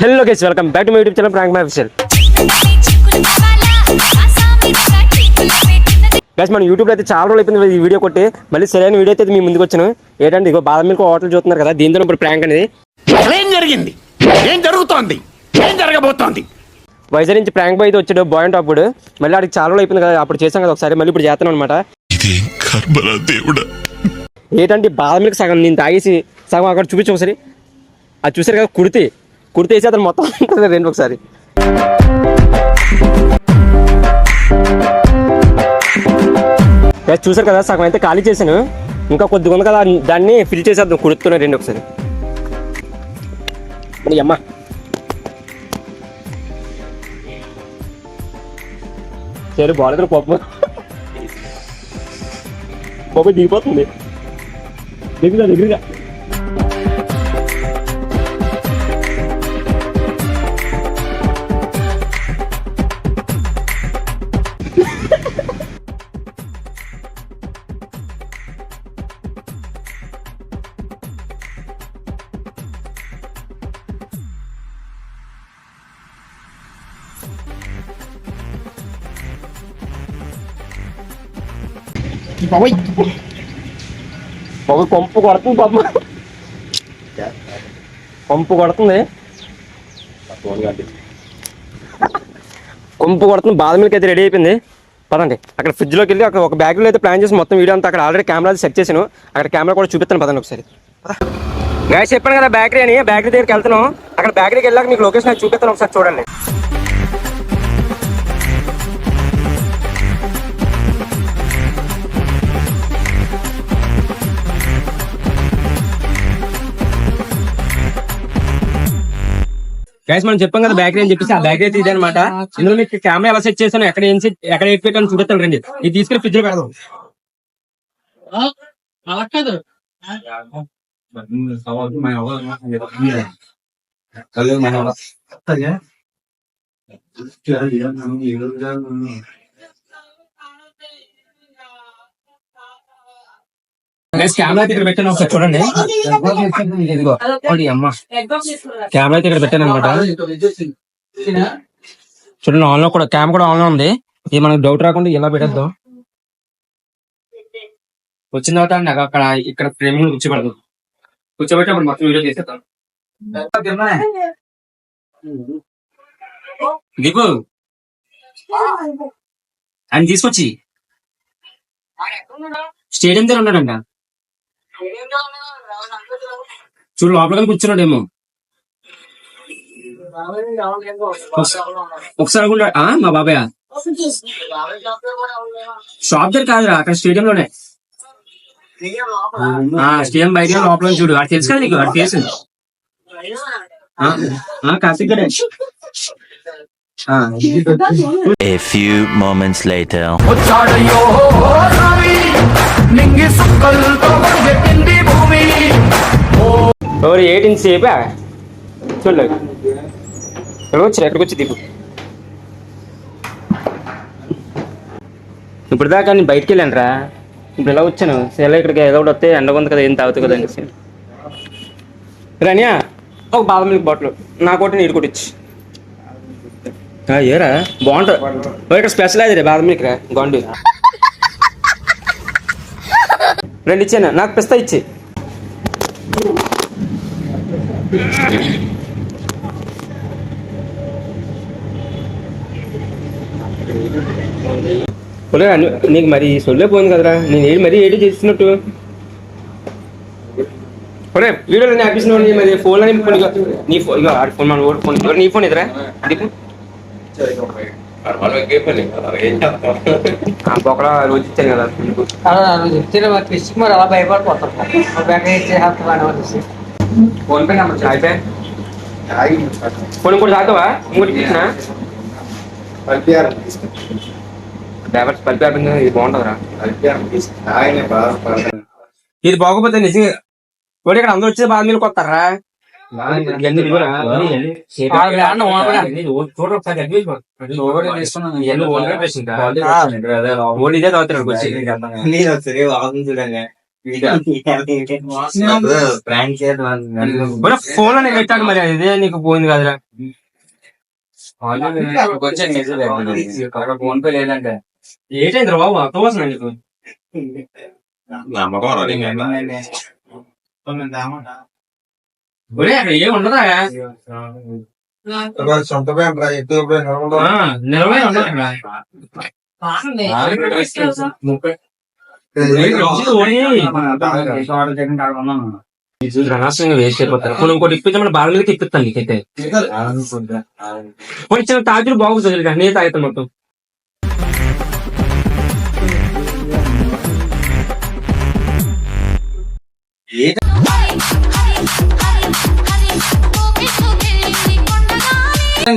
Hello guys welcome back to my YouTube channel prank my official guys మన యూట్యూబ్లో అయితే చాలా రోజులు అయిపోయింది ఈ వీడియో కొట్టి. మళ్ళీ సరైన వీడియో అయితే మీ ముందుకు వచ్చాను. ఏంటంటే ఇగో బాదం మిల్క్ హోటల్ చూస్తున్నారు కదా దీంతో ఇప్పుడు ప్రాంక్ అనేది. ఏం జరిగింది? ఏం జరుగుతోంది? ఏం జరగబోతోంది? వైజాగ్ నుంచి ప్రాంక్ బాయ్ అయితే వచ్చాడు బాయ్ అంటే అప్పుడు మళ్ళీ ఆడికి చాలా రోజులు అయిపోయింది కదా అప్పుడు చేసాం కదా ఒకసారి మళ్ళీ ఇప్పుడు చేస్తాను అనమాట ఇదేం కర్మరా దేవుడా? ఏంటంటే బాదం మిల్క్ సగం నేను తాగేసి సగం అక్కడ చూపించు ఒకసారి. అది చూసారు కదా కుడితే. కుడితే అతను మొత్తం రెండు ఒకసారి. చూసారు కదా సగం అయితే ఖాళీ చేశాను. ఇంకా కొద్దిగా ఉంది కదా దాన్ని ఫిల్ చేసేద్దాం కుడుతున్నా రెండు ఒకసారి. మరి అమ్మ. సరే బాగాలేదు పప్పు పప్పు దిగిపోతుంది. దిగుదా దగ్గరగా దగ్గరగా ఒక కొంపు కొడుతుంది పాప కొంపు కొడుతుంది కొంపు కొడుతుంది బాదం మిల్క్ అయితే రెడీ అయిపోయింది పదండి అక్కడ ఫ్రిడ్జ్లోకి వెళ్ళి అక్కడ ఒక బ్యాగ్లో అయితే ప్లాన్ చేసి మొత్తం వీడియో అంతా అక్కడ ఆల్రెడీ కెమెరా సెట్ చేశాను అక్కడ కెమెరా కూడా చూపిస్తాను పదండి ఒకసారి గాయస్ చెప్పాను కదా బేకరీ అని బేకరీ దగ్గరికి వెళ్తున్నాం. అక్కడ బేకరీకి వెళ్ళాక మీకు లొకేషన్ అది చూపిస్తాను ఒకసారి చూడండి. గైస్ మనం చెప్పాం కదా బేకరీ అని చెప్పేసి ఆ బేకరీ అయితే ఇదే అనమాట ఇందులో మీకు కెమెరా ఎలా సెట్ చేశాను ఎక్కడ ఏం సెట్ ఎక్కడ ఎట్ పెట్టాను చూపిస్తాను రండి. ఇది తీసుకుని ఫ్రిడ్జ్లో పెడదాం. అలా కాదు. గైస్ కెమెరా అయితే ఇక్కడ పెట్టాను ఒకసారి చూడండి. ఇదిగో ఓడి అమ్మ కెమెరా అయితే ఇక్కడ పెట్టాను అనమాట చూడండి ఆన్లో కూడా క్యామ్ కూడా ఆన్లో ఉంది. ఇది మనకు డౌట్ రాకుండా ఇలా పెట్టేద్దాం. వచ్చిన తర్వాత నాకు అక్కడ ఇక్కడ ఫ్రేమ్ కూర్చోబెడదు కూర్చోబెట్టి అప్పుడు మొత్తం వీడియో చేసేద్దాం దీపు ఆయన తీసుకొచ్చి. స్టేడియం దగ్గర ఉన్నాడంట. చూడు లోపల కూర్చున్నాడేమో. ఒకసారి కూడా ఆ, మా బాబాయ్ షాప్ దగ్గర కాదురా అక్కడ స్టేడియం లోనే ఆ స్టేడియం బయట లోపల చూడు అది తెలుసు కదా నీకు అది తెలుసు. ఆ, A few moments later. నింగి సుక్కలతో భూమి. ఎవరు ఎయిటీన్ సేపా చూడలేదు. ఎవరు వచ్చి ఎక్కడికి వచ్చి దిగు ఇప్పుడు దాకా నేను బయటికి వెళ్ళాను రా ఇప్పుడు ఎలా వచ్చాను? ఎలా ఇక్కడికి ఏదో ఒకటి వస్తే ఎండ ఉంది కదా ఏం తాగుతుంది కదా అనేసి. రానియా ఒక బాదం మిల్క్ బాటిల్. నా కోటి నీరు కొట్టించి. ఏరా? బాగుంటుంది. ఇక్కడ స్పెషల్ అది రే బాదం మిల్క్ రా. గోండు. రెండు ఇచ్చాను. నాకు పిస్తా ఇచ్చి ఒరే, నీకు మరి సొల్లే పోయింది కదరా? నేను ఏడు మరీ ఏడు చేస్తున్నట్టు? ఒరే వీడియోలో ఆపిస్తున్నావు మరి ఫోన్ అని ఫోన్ నీ ఫోన్ ఇగో ఆడి ఫోన్ మన ఓడి ఫోన్ ఇగో, నీ ఫోన్ ఇదరా? దీపు. ఆ రోజు ఇచ్చాను కదా నీకు. అలా నువ్వు చెప్తే మరి పిచ్చి మరి అలా భయపడిపోతాం. బ్యాగ్ ఇచ్చేస్తాను అనేసి ఫోన్ పే నెంబర్ అయిపోయా ఫోన్ కూడా తాగుతావా ఇంకోటి ఇచ్చిన డ్రైవర్స్ పల్పి ఇది బాగుంటుందిరా ఇది బాగోపోతే నిజంగా వాడు ఇక్కడ అందరూ వచ్చే బాధ మీద కొత్తారా ఇవన్నీ ఫోన్ అని పెట్టాడు మరి ఇదే నీకు పోయింది కదరా. ఫోన్ పే లేదంటే. ఏంటైంది బాబు? అర్థం వస్తుంది నీకు ఏం ఉండదా? సొంత బ్యాంక్ రా ఎక్కువ ఆ, నిలవే ఉండదు అక్కడ. అనవసరంగా వేస్ట్ అయిపోతారు కొన్ని ఇంకోటి మన బాగా మీద ఇప్పిస్తాను నీకైతే కొంచెం తాగుడు బాగుంటుంది కానీ నేను తాగుతాను మొత్తం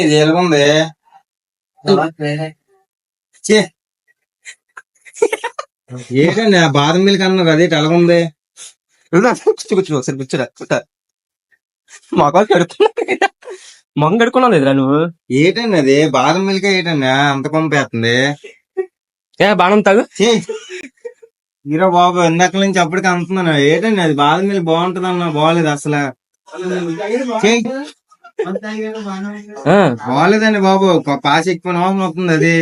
ఇది ఎలాగుంది ఏంటండి ఆ బాదం మిల్క్ అన్నారు అదే ఎలాగుంది కూర్చో కూర్చో ఒకసారి కూర్చోరా కూర్చో. మొక్కలు కడుక్కున్నా మొంగ కడుక్కున్నావు లేదురా నువ్వు? ఏంటండి అది? బాదం మిల్క్ ఏంటండి? అంత పంపేస్తుంది. ఏ బాణం తాగు. హీరో బాబు ఇందాక నుంచి అప్పటికి అంటున్నాను. ఏంటండి అది? బాదం మిల్క్ బాగుంటది అన్న బాగలేదు అసలు. బాగలేదండి బాబు. పాస్ ఎక్కువ వాసన వస్తుంది అది.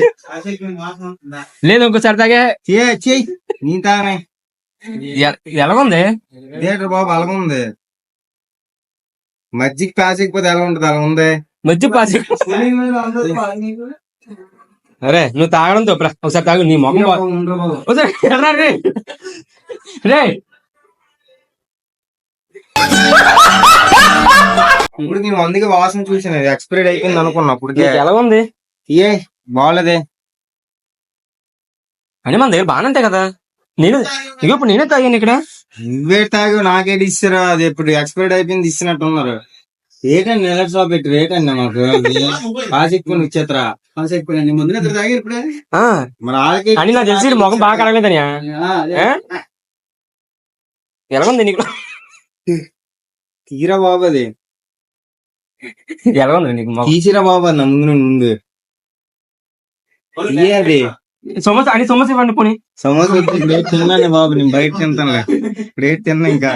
లేదు ఇంకోసారి తాగే. చే చెయ్యి నీ తానే ఎ- ఎలాగుంది? థియేటర్ బాబు అలాగుంది. మజ్జిగ పాస్ ఎక్కిపోతే ఎలా ఉంటది? అలా ఉంది మధ్య పాసి అరే నువ్వు తాగడం తప్పురా ఒకసారి తాగు నీ ఎర్రా రే. రే. ఇప్పుడు నీ మందికి వాసన చూసాను. ఎక్స్పైర్డ్ అయిపోయింది అనుకున్నా ఇప్పుడు నీకు ఎలాగుంది ఏ బాగలేదే. అని మన దగ్గర బాగానే ఉంటాయి కదా. నేను ఇగో ఇప్పుడు నేనే తాగాను ఇక్కడ. నువ్వే తాగు నాకేటి ఇస్తారా? అది ఇప్పుడు ఎక్స్పైర్డ్ అయిపోయింది ఇచ్చినట్టు ఉన్నారు ఏటండి నెల షాప్ పెట్టి రేటండి మాకు. పాస్ ఎక్కువ ఇచ్చేతరా ఎక్కువ ముందు నిద్ర తాగి ఇప్పుడే? మరి వాళ్ళకి అని నాకు తెలిసి మొఖం బాగా కడగలేదని ఎలాగుంది నీకు? తీరా బాబు అది. ఎలాగుంది నీకు మొఖం తీసిరా బాబు అన్న ముందు నుండి ముందు తీయ అది సమోసా అని సమోసా ఇవ్వండి పోనీ. సమోసా వచ్చి ప్లేట్ తిన్నాను బాబు నేను బయట తింటాను ప్లేట్ తిన్నా ఇంకా.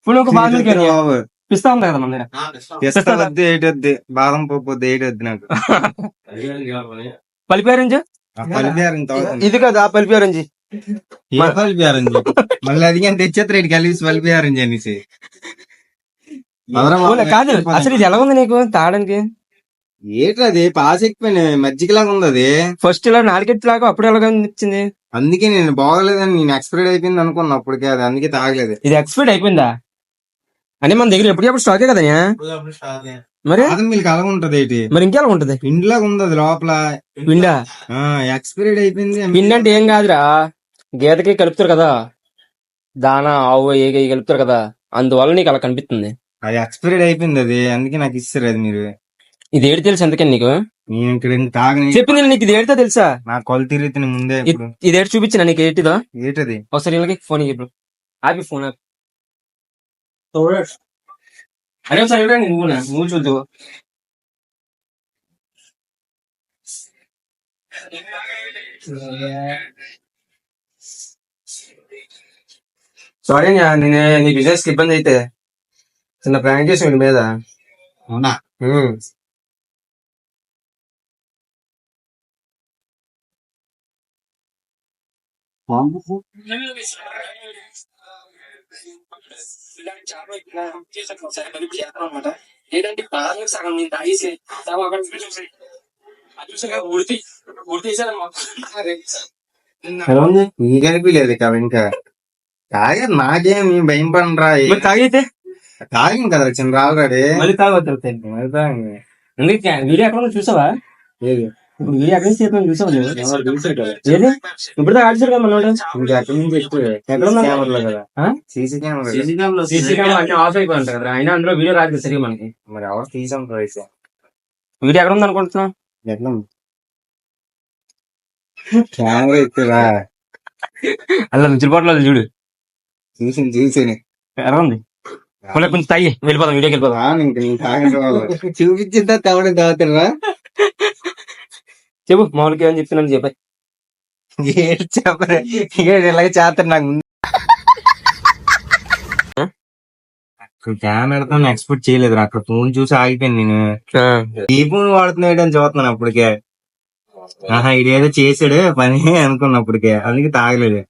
ఇప్పుడు ఒక తీరా బాబు. పిస్తా ఉంది కదా మన దగ్గర పిస్తా. వద్దు ఏటి వద్దు. బాదం పప్పు వద్దు ఏటి వద్దు నాకు. పలిపి ఆరెంజ్ ఆ పలిపారం తాగుతాను ఇది కదా పలిపి ఆరెంజ్ ఏ పలిపారం మళ్ళీ అది కానీ కలిసి అనేసి ఓలే, కాదు అసలు ఇది ఎలా ఉంది నీకు? తాగడానికి? ఏట్రా అది? పాస్ ఎక్కువ మజ్జిగ లాగా ఉంది అది. ఫస్ట్ ఇలా నాలుగెట్టి లాగా అప్పుడు ఎలాగ అనిపించింది? అందుకే నేను బాగోలేదని నేను ఎక్స్పైర్డ్ అయిపోయింది అనుకున్నా అప్పటికే అది అందుకే తాగలేదు. ఇది ఎక్స్పైర్డ్ అయిపోయిందా? అని మన దగ్గర ఎప్పటికప్పుడు స్టాకే కదా మరి? బాదం మిల్క్ అలాగ ఉంటది ఏంటి? మరి ఇంకెలా ఉంటది? పిండిలాగా ఉంది అది లోపల. పిండా? ఆ ఎక్స్పైర్డ్ అయిపోయింది. పిండి అంటే ఏం కాదురా. గీతకి కలుపుతారు కదా? దానా ఆవు ఏ కలుపుతారు కదా? అందువల్ల నీకు అలా కనిపిస్తుంది. అది ఎక్స్పైర్డ్ అయిపోయింది అది. అందుకే నాకు ఇస్తారు అది మీరు. ఇది ఏడు తెలుసు ఎందుకని నీకు? నేను ఇక్కడ ఇంక తాగని చెప్పింది నీకు ఇది ఏడితే తెలుసా? నా కొలు తిరుగుతుంది ముందే ఇప్పుడు. ఇది ఏడు చూపించిన నీకు ఏంటిదో? ఏంటది? ఒకసారి వీళ్ళకి ఫోన్ ఇప్పుడు ఆపి ఫోన్ ఆపి. అరే ఒకసారి ఇవ్వరా నువ్వు నా, నువ్వు చూద్దు సారీ నేను నీ బిజినెస్కి ఇబ్బంది అయితే. చిన్న ప్రాంక్ చేసి వీడి మీద. అవునా. ఏంటంటే పాలకు సగం నేను తాగేసి సగం అక్కడ చూసి అది చూసాక ఉడితి ఉడితేసాను ఎలా ఉంది నీకు అనిపించలేదు ఇంకా తాగే నాకేం నీ భయం పడరా మరి తాగైతే? తాగింది కదా చిన్న రాలరాడే మళ్ళీ తాగొద్దు అందుకే వీడియో ఎక్కడ చూసావా? ఏది? ఇప్పుడు వీడియో ఎక్కడ నుంచి చూసావా ఏది? ఇప్పుడు దాకా ఆడిచారు కదా మనోడు? ఇంకా ఎక్కడి నుంచి ఎక్కడ ఉన్నా? కెమెరాలో కదా. ఆ? సీసీ కెమెరా సీసీ కెమెరా అన్ని ఆఫ్ అయిపోయి ఉంటాయి కదా అయినా అందులో వీడియో రాదు సరిగా మనకి. మరి ఎవరు తీసాం ప్రైస్ వీడియో ఎక్కడ ఉంది అనుకుంటున్నావు ఎట్లా? కెమెరా ఎక్కువరా అలా రుచిపోవట్లేదు చూడు. చూసి చూసి ఎలా ఉంది మళ్ళీ కొంచెం తాగి వెళ్ళిపోదాం వీడియోకి వెళ్ళిపోదాం. చూపించిందా తవడం తాగుతారా చెప్పు మామూలుగా ఏమని చెప్తున్నాను చెప్పాయి ఏడు చెప్పరు ఏడు ఇలాగే చేస్తారు నాకు ముందు. కెమెరాతో ఎక్స్పెక్ట్ చేయలేదు అక్కడ ఫోన్ చూసి ఆగిపోయింది నేను. ఈ ఫోన్ వాడుతున్నాడు అని చూస్తున్నాను అప్పటికే. ఆహా ఇదేదో చేసాడు పని అనుకున్నప్పటికే. అందుకే తాగలేదు.